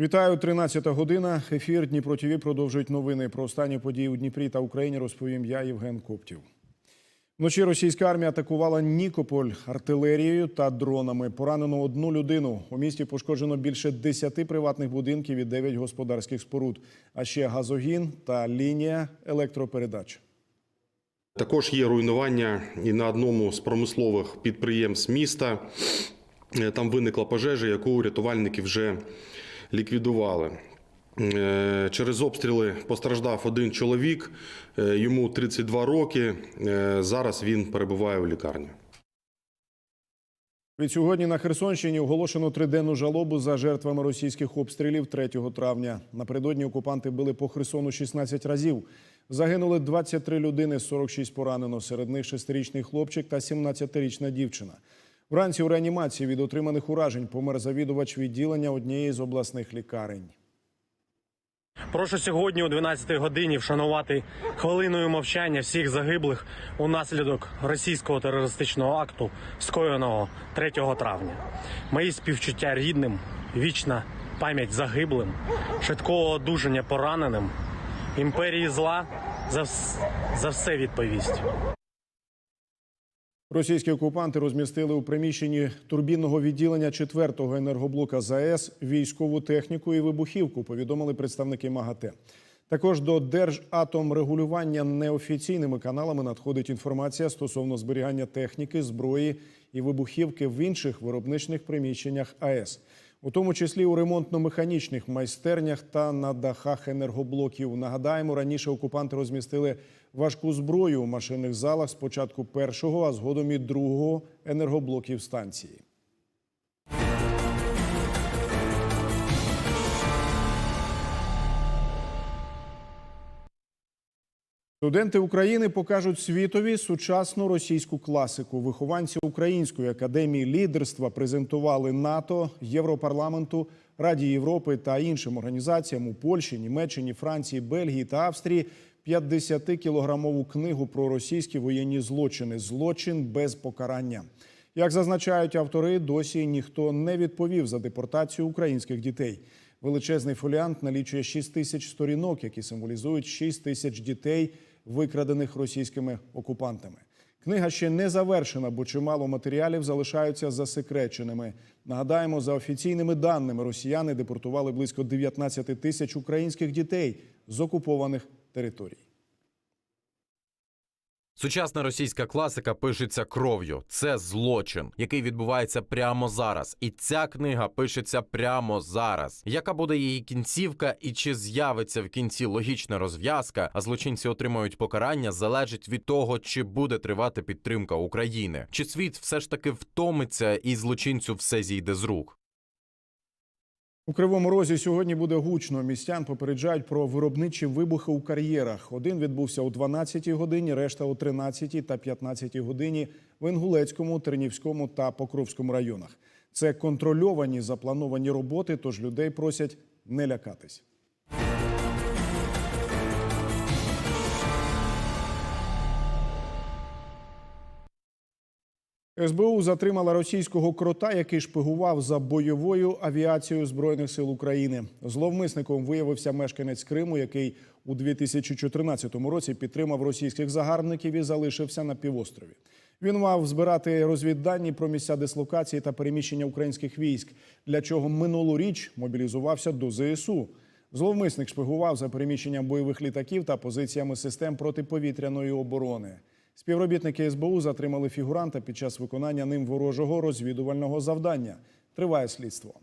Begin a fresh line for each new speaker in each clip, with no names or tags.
Вітаю, 13 година. Ефір Дніпро ТВ продовжують новини про останні події у Дніпрі та Україні. Розповім я, Євген Коптів. Вночі російська армія атакувала Нікополь артилерією та дронами. Поранено одну людину. У місті пошкоджено більше 10 приватних будинків і 9 господарських споруд, а ще газогін та лінія електропередач.
Також є руйнування і на одному з промислових підприємств міста. Там виникла пожежа, яку рятувальники вже ліквідували. Е, Через обстріли постраждав один чоловік, е, йому 32 роки. Е, Зараз він перебуває у лікарні.
Від сьогодні на Херсонщині оголошено триденну жалобу за жертвами російських обстрілів 3 травня. Напередодні окупанти били по Херсону 16 разів. Загинули 23 людини, 46 поранено. Серед них 6-річний хлопчик та 17-річна дівчина. Вранці у реанімації від отриманих уражень помер завідувач відділення однієї з обласних лікарень.
Прошу сьогодні о 12 годині вшанувати хвилиною мовчання всіх загиблих унаслідок російського терористичного акту, скоєного 3 травня. Мої співчуття рідним, вічна пам'ять загиблим, швидкого одужання пораненим, імперії зла за, за все відповість.
Російські окупанти розмістили у приміщенні турбінного відділення 4-го енергоблока ЗАЕС військову техніку і вибухівку, повідомили представники МАГАТЕ. Також до Держатомрегулювання неофіційними каналами надходить інформація стосовно зберігання техніки, зброї і вибухівки в інших виробничних приміщеннях АЕС, у тому числі у ремонтно-механічних майстернях та на дахах енергоблоків. Нагадаємо, раніше окупанти розмістили важку зброю у машинних залах спочатку першого, а згодом і другого енергоблоків станції. Студенти України покажуть світові сучасну російську класику. Вихованці Української академії лідерства презентували НАТО, Європарламенту, Раді Європи та іншим організаціям у Польщі, Німеччині, Франції, Бельгії та Австрії 50-кілограмову книгу про російські воєнні злочини Злочин без покарання. Як зазначають автори, досі ніхто не відповів за депортацію українських дітей. Величезний фоліант налічує 6 тисяч сторінок, які символізують 6 тисяч дітей, викрадених російськими окупантами. Книга ще не завершена, бо чимало матеріалів залишаються засекреченими. Нагадаємо, за офіційними даними, росіяни депортували близько 19 тисяч українських дітей з окупованих територій.
Сучасна російська класика пишеться кров'ю. Це злочин, який відбувається прямо зараз. І ця книга пишеться прямо зараз. Яка буде її кінцівка, і чи з'явиться в кінці логічна розв'язка, а злочинці отримають покарання, залежить від того, чи буде тривати підтримка України, чи світ все ж таки втомиться, і злочинцю все зійде з рук.
У Кривому Розі сьогодні буде гучно. Містян попереджають про виробничі вибухи у кар'єрах. Один відбувся о 12-й годині, решта о 13-й та 15-й годині в Інгулецькому, Тернівському та Покровському районах. Це контрольовані заплановані роботи, тож людей просять не лякатись. СБУ затримала російського крота, який шпигував за бойовою авіацією збройних сил України. Зловмисником виявився мешканець Криму, який у 2014 році підтримав російських загарбників і залишився на півострові. Він мав збирати розвіддані про місця дислокації та переміщення українських військ, для чого минулоріч мобілізувався до ЗСУ. Зловмисник шпигував за переміщенням бойових літаків та позиціями систем протиповітряної оборони. Співробітники СБУ затримали фігуранта під час виконання ним ворожого розвідувального завдання. Триває слідство.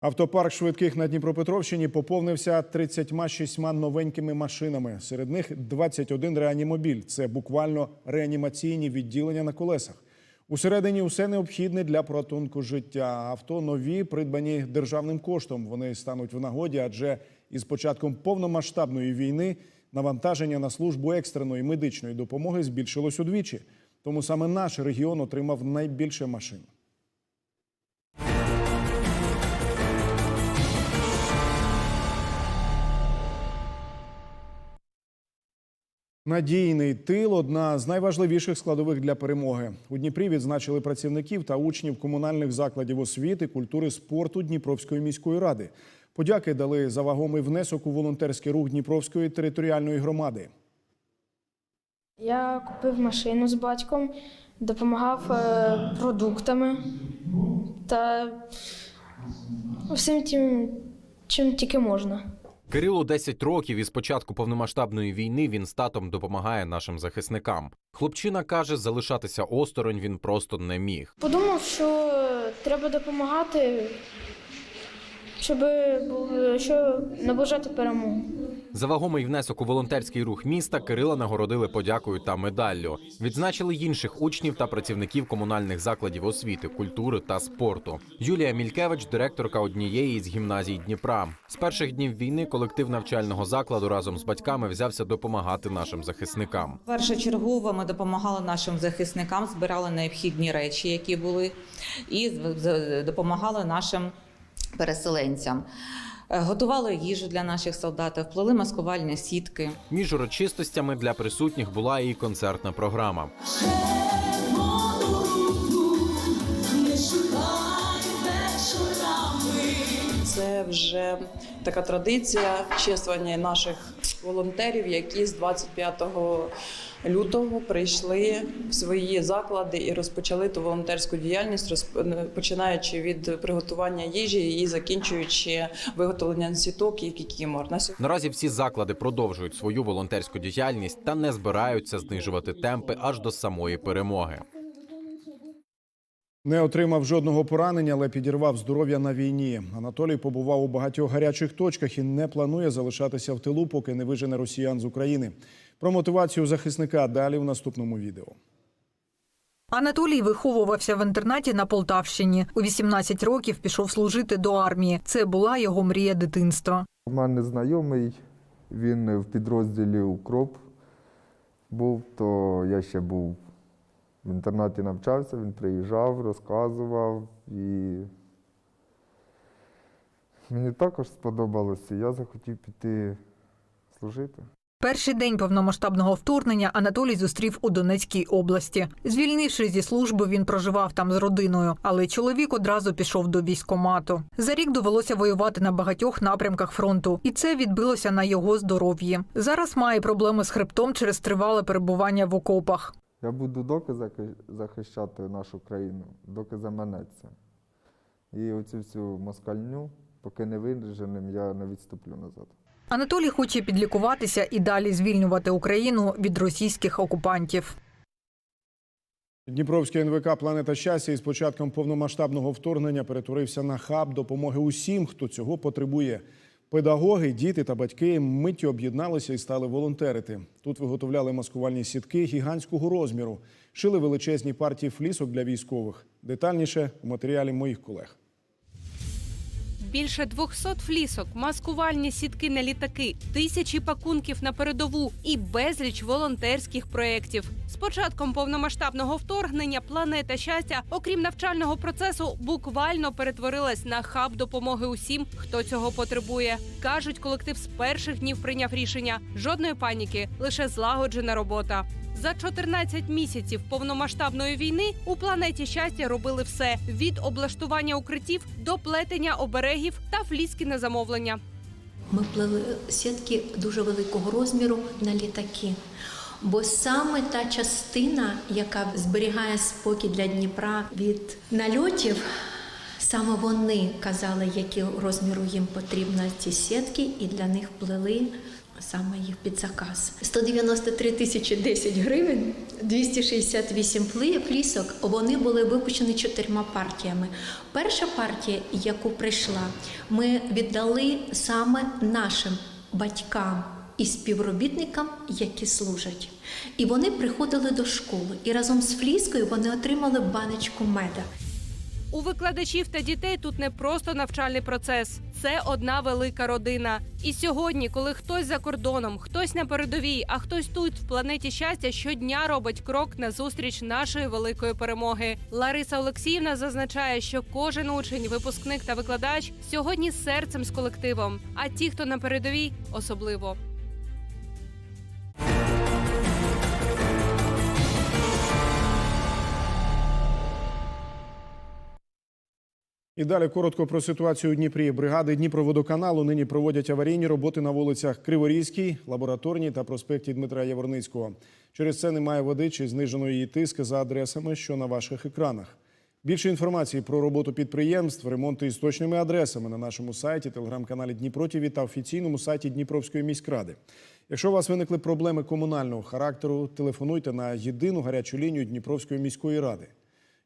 Автопарк швидких на Дніпропетровщині поповнився 36 новенькими машинами. Серед них 21 реанімобіль. Це буквально реанімаційні відділення на колесах. Усередині усе необхідне для порятунку життя. Авто нові, придбані державним коштом. Вони стануть в нагоді, адже із початком повномасштабної війни навантаження на службу екстреної медичної допомоги збільшилось удвічі. Тому саме наш регіон отримав найбільше машин. Надійний тил одна з найважливіших складових для перемоги. У Дніпрі відзначили працівників та учнів комунальних закладів освіти, культури, спорту Дніпровської міської ради. Подяки дали за вагомий внесок у волонтерський рух Дніпровської територіальної громади.
Я купив машину з батьком, допомагав е, продуктами та всім тим, чим тільки можна.
Кирилу 10 років і з початку повномасштабної війни він з татом допомагає нашим захисникам. Хлопчина каже, залишатися осторонь він просто не міг.
Подумав, що треба допомагати, щоб що наближати перемогу.
За вагомий внесок у волонтерський рух міста Кирила нагородили подякою та медаллю. Відзначили інших учнів та працівників комунальних закладів освіти, культури та спорту. Юлія Мількевич, директорка однієї з гімназій Дніпра. З перших днів війни колектив навчального закладу разом з батьками взявся допомагати нашим захисникам.
Першочергово ми допомагали нашим захисникам, збирали необхідні речі, які були, і допомагали нашим переселенцям. Е, Готували їжу для наших солдатів, плели маскувальні сітки.
Між урочистостями для присутніх була і концертна програма.
Це вже така традиція чествування наших волонтерів, які з 25 лютого прийшли в свої заклади і розпочали ту волонтерську діяльність, розп- починаючи від приготування їжі і закінчуючи виготовленням сіток і кікімор.
Наразі всі заклади продовжують свою волонтерську діяльність та не збираються знижувати темпи аж до самої перемоги.
Не отримав жодного поранення, але підірвав здоров'я на війні. Анатолій побував у багатьох гарячих точках і не планує залишатися в тилу, поки не вижене росіян з України. Про мотивацію захисника далі в наступному відео.
Анатолій виховувався в інтернаті на Полтавщині. У 18 років пішов служити до армії. Це була його мрія дитинства.
У мене знайомий, він в підрозділі Укроп був, то я ще був в інтернаті навчався, він приїжджав, розказував і мені також сподобалося, я захотів піти служити.
Перший день повномасштабного вторгнення Анатолій зустрів у Донецькій області. Звільнившись зі служби, він проживав там з родиною, але чоловік одразу пішов до військомату. За рік довелося воювати на багатьох напрямках фронту, і це відбилося на його здоров'ї. Зараз має проблеми з хребтом через тривале перебування в окопах.
Я буду доки захищати нашу країну, доки заманеться. І оцю всю москальню, поки не виженем, я не відступлю назад.
Анатолій хоче підлікуватися і далі звільнювати Україну від російських окупантів.
Дніпровський НВК Планета щастя із початком повномасштабного вторгнення перетворився на хаб допомоги усім, хто цього потребує. Педагоги, діти та батьки миттю об'єдналися і стали волонтерити. Тут виготовляли маскувальні сітки гігантського розміру, шили величезні партії флісок для військових. Детальніше у матеріалі моїх колег.
Більше 200 флісок, маскувальні сітки на літаки, тисячі пакунків на передову і безліч волонтерських проєктів. З початком повномасштабного вторгнення планета щастя, окрім навчального процесу, буквально перетворилась на хаб допомоги усім, хто цього потребує. кажуть, колектив з перших днів прийняв рішення жодної паніки, лише злагоджена робота. За 14 місяців повномасштабної війни у планеті щастя робили все від облаштування укриттів до плетення оберегів та фліски на замовлення.
Ми плели сітки дуже великого розміру на літаки. Бо саме та частина, яка зберігає спокій для Дніпра від нальотів, саме вони казали, які розміру їм потрібно ці сітки, і для них плели саме їх під заказ. 193 тисячі 10 гривень, 268 фли- флісок. Вони були випущені чотирма партіями. Перша партія, яку прийшла, ми віддали саме нашим батькам і співробітникам, які служать. І вони приходили до школи, і разом з фліскою вони отримали баночку меда.
У викладачів та дітей тут не просто навчальний процес, це одна велика родина. І сьогодні, коли хтось за кордоном, хтось на передовій, а хтось тут в планеті щастя щодня робить крок на зустріч нашої великої перемоги. Лариса Олексіївна зазначає, що кожен учень, випускник та викладач сьогодні серцем з колективом. А ті, хто на передовій, особливо.
І далі коротко про ситуацію у Дніпрі. Бригади Дніпроводоканалу нині проводять аварійні роботи на вулицях Криворізькій, Лабораторній та проспекті Дмитра Яворницького. Через це немає води чи знижено її тиск за адресами, що на ваших екранах. Більше інформації про роботу підприємств, ремонти із точними адресами на нашому сайті, телеграм-каналі Дніпро та офіційному сайті Дніпровської міськради. Якщо у вас виникли проблеми комунального характеру, телефонуйте на єдину гарячу лінію Дніпровської міської ради.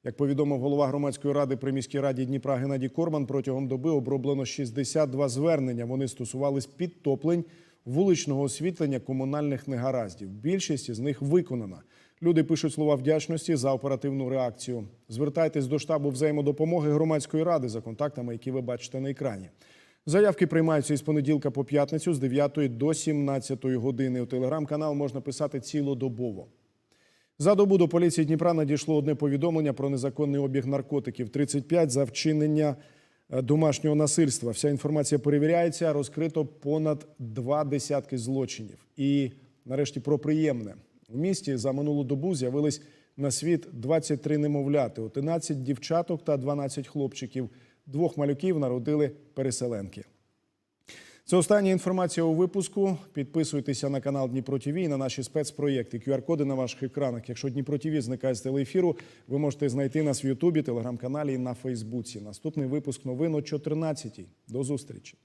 Як повідомив голова громадської ради при міській раді Дніпра Геннадій Корман, протягом доби оброблено 62 звернення. Вони стосувались підтоплень, вуличного освітлення, комунальних негараздів. Більшість із них виконана. Люди пишуть слова вдячності за оперативну реакцію. Звертайтесь до штабу взаємодопомоги громадської ради за контактами, які ви бачите на екрані. Заявки приймаються із понеділка по п'ятницю з 9 до 17 години. У телеграм-канал можна писати цілодобово. За добу до поліції Дніпра надійшло одне повідомлення про незаконний обіг наркотиків. 35 за вчинення е, домашнього насильства. Вся інформація перевіряється. Розкрито понад два десятки злочинів. І нарешті про приємне. У місті за минулу добу з'явились на світ 23 немовляти, 11 дівчаток та 12 хлопчиків. Двох малюків народили переселенки. Це остання інформація у випуску. Підписуйтеся на канал Дніпро ТВ і на наші спецпроєкти. QR-коди на ваших екранах. Якщо Дніпро ТВ зникає з телеефіру, ви можете знайти нас в Ютубі, телеграм-каналі і на Фейсбуці. Наступний випуск новин о 14 До зустрічі.